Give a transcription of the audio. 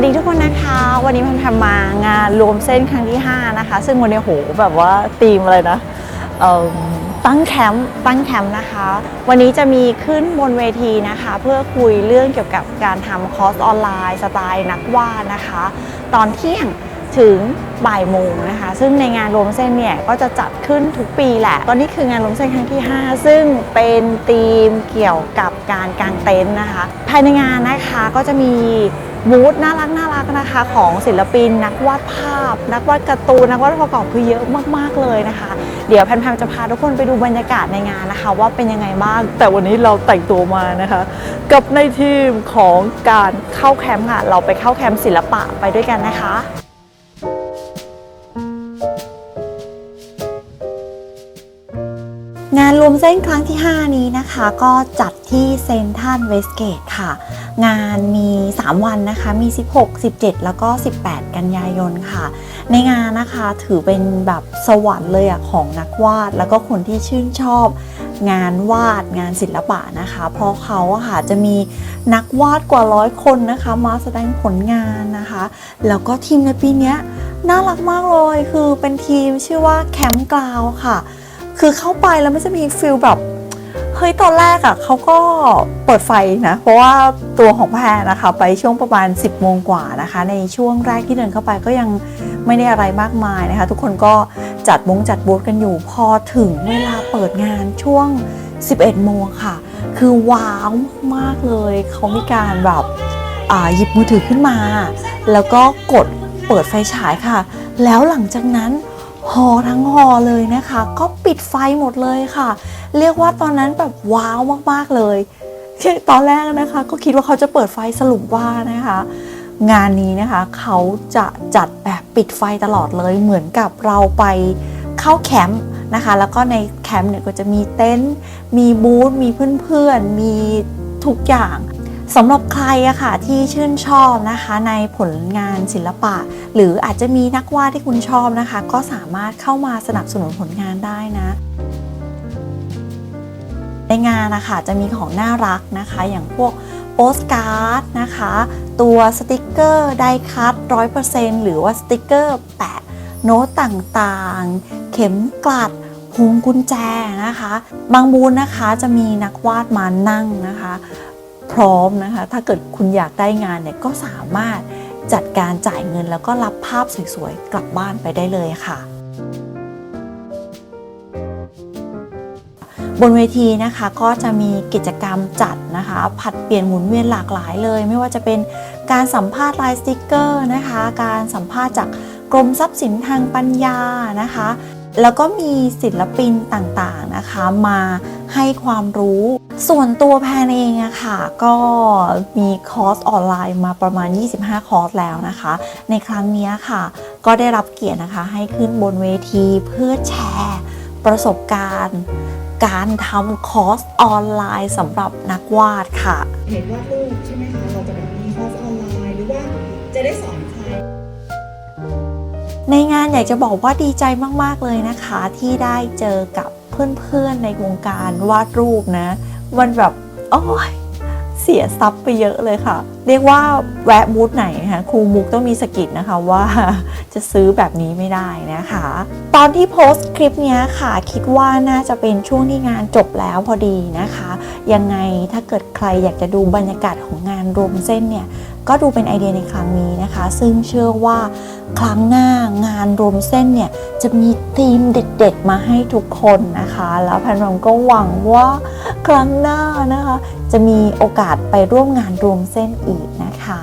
ัสดีทุกคนนะคะ วันนี้พันทำมางานรวมเส้นครั้งที่ 5 นะคะ ซึ่งวันนี้โหแบบว่าธีมอะไรนะตั้งแคมป์ตั้งแคมป์นะคะ วันนี้จะมีขึ้นบนเวทีนะคะ เพื่อคุยเรื่องเกี่ยวกับการทำคอร์สออนไลน์สไตล์นักวาดนะคะ ตอนเที่ยง ถึงบ่ายโมงนะคะ ซึ่งในงานรวมเส้นเนี่ยก็จะจัดขึ้นทุกปีแหละ ตอนนี้คืองานรวมเส้นครั้งที่ 5 ซึ่งเป็นธีมเกี่ยวกับการกางเต็นท์นะคะ ภายในงานนะคะก็จะมีบูธน่ารักน่ารักนะคะของศิลปินนักวาดภาพ นักวาดการ์ตูนนักวาดประกอบคือเยอะมากๆเลยนะคะ เดี๋ยวแพนๆจะพาทุกคนไปดูบรรยากาศในงานนะคะ ว่าเป็นยังไงบ้าง แต่วันนี้เราแต่งตัวมานะคะ กับในทีมของการเข้าแคมป์ค่ะ เราไปเข้าแคมป์ศิลปะไปด้วยกันนะคะ งานรวมเส้นครั้งที่ 5 นี้นะคะ ก็จัดที่เซนทรัลเวสเกตค่ะ งานมี 3 วันนะคะ มี 16 17 แล้วก็ 18 กันยายนค่ะ ในงานนะคะถือเป็นแบบสวรรค์เลยอะของนักวาด แล้วก็คนที่ชื่นชอบงานวาดงานศิลปะนะคะ เพราะเขาค่ะจะมีนักวาดกว่าร้อยคนนะคะ มาแสดงผลงานนะคะ แล้วก็ทีมในปีนี้น่ารักมากเลย คือเป็นทีมชื่อว่าแคมป์กราวค่ะ คือเข้าไปแล้วมันจะมีฟิลแบบเฮ้ยตอนแรกอะ่ะเขาก็เปิดไฟนะ เพราะว่าตัวของแพรนะคะ ไปช่วงประมาณ 10โมงกว่านะคะ ในช่วงแรกที่เดินเข้าไปก็ยังไม่ได้อะไรมากมายนะคะ ทุกคนก็จัดบงจัดบูธกันอยู่พอถึงเวลาเปิดงานช่วง 11 โมงค่ะ คือว้าวมากๆเลย เขามีการแบบอ่าหยิบมือถือขึ้นมา แล้วก็กดเปิดไฟฉายค่ะ แล้วหลังจากนั้น หอทั้งหอเลยนะคะ ก็ปิดไฟหมดเลยค่ะ เรียกว่าตอนนั้นแบบว้าวมากๆเลยตอนแรกนะคะ ก็คิดว่าเขาจะเปิดไฟสรุปว่านะคะ งานนี้นะคะเขาจะจัดแบบปิดไฟตลอดเลยเหมือนกับเราไปเข้าแคมป์นะคะ แล้วก็ในแคมป์เนี่ยก็จะมีเต็นท์มีบูธมีเพื่อนๆมีทุกอย่าง สำหรับใครอะค่ะที่ชื่นชอบนะคะในผลงานศิลปะ หรืออาจจะมีนักวาดที่คุณชอบนะคะ ก็สามารถเข้ามาสนับสนุนผลงานได้นะในงานนะคะจะมีของน่ารักนะคะ อย่างพวกโปสการ์ดนะคะ ตัวสติกเกอร์ไดคัตร้อยเปอร์เซ็นต์หรือว่าสติกเกอร์แปะโน้ตต่างๆ เข็มกลัดพวงกุญแจนะคะ บางบูธนะคะจะมีนักวาดมานั่งนะคะ พร้อมนะคะ ถ้าเกิดคุณอยากได้งานเนี่ยก็สามารถจัดการจ่ายเงินแล้วก็รับภาพสวยๆ กลับบ้านไปได้เลยค่ะ บนเวทีนะคะก็จะมีกิจกรรมจัดนะคะ ผัดเปลี่ยนหมุนเวียนหลากหลายเลย ไม่ว่าจะเป็นการสัมภาษณ์ลายสติกเกอร์นะคะ การสัมภาษณ์จากกรมทรัพย์สินทางปัญญานะคะ แล้วก็มีศิลปินต่างๆนะคะมาให้ความรู้ ส่วนตัวแพนเองอะค่ะ ก็มีคอร์สออนไลน์มาประมาณ 25 คอร์สแล้วนะคะ ในครั้งนี้ค่ะ ก็ได้รับเกียรตินะคะให้ขึ้นบนเวทีเพื่อแชร์ ประสบการณ์ การทำคอร์สออนไลน์สำหรับนักวาดค่ะ เห็นวาดรูปใช่ไหมคะ เราจะแบบมีคอร์สออนไลน์หรือว่าจะได้สอน ในงานอยากจะบอกว่าดีใจมาก ๆ เลยนะคะ ที่ได้เจอกับเพื่อน ๆ ในวงการวาดรูปนะ มันแบบ โอ้ยเสียซับไปเยอะเลยค่ะ เรียกว่าแวะบูธไหนนะคะครูมุกต้องมีสกิดนะคะว่าจะซื้อแบบนี้ไม่ได้นะคะ ตอนที่โพสต์คลิปนี้ค่ะ คิดว่าน่าจะเป็นช่วงที่งานจบแล้วพอดีนะคะ ยังไงถ้าเกิดใครอยากจะดูบรรยากาศของงานรวมเส้นเนี่ย ก็ดูเป็นไอเดียในครั้งนี้นะคะ ซึ่งเชื่อว่าครั้งหน้างานรวมเส้นเนี่ยจะมีธีมเด็ดๆ มาให้ทุกคนนะคะ แล้วแพนรองก็หวังว่าครั้งหน้านะคะ จะมีโอกาสไปร่วมงานรวมเส้นอีกนะคะ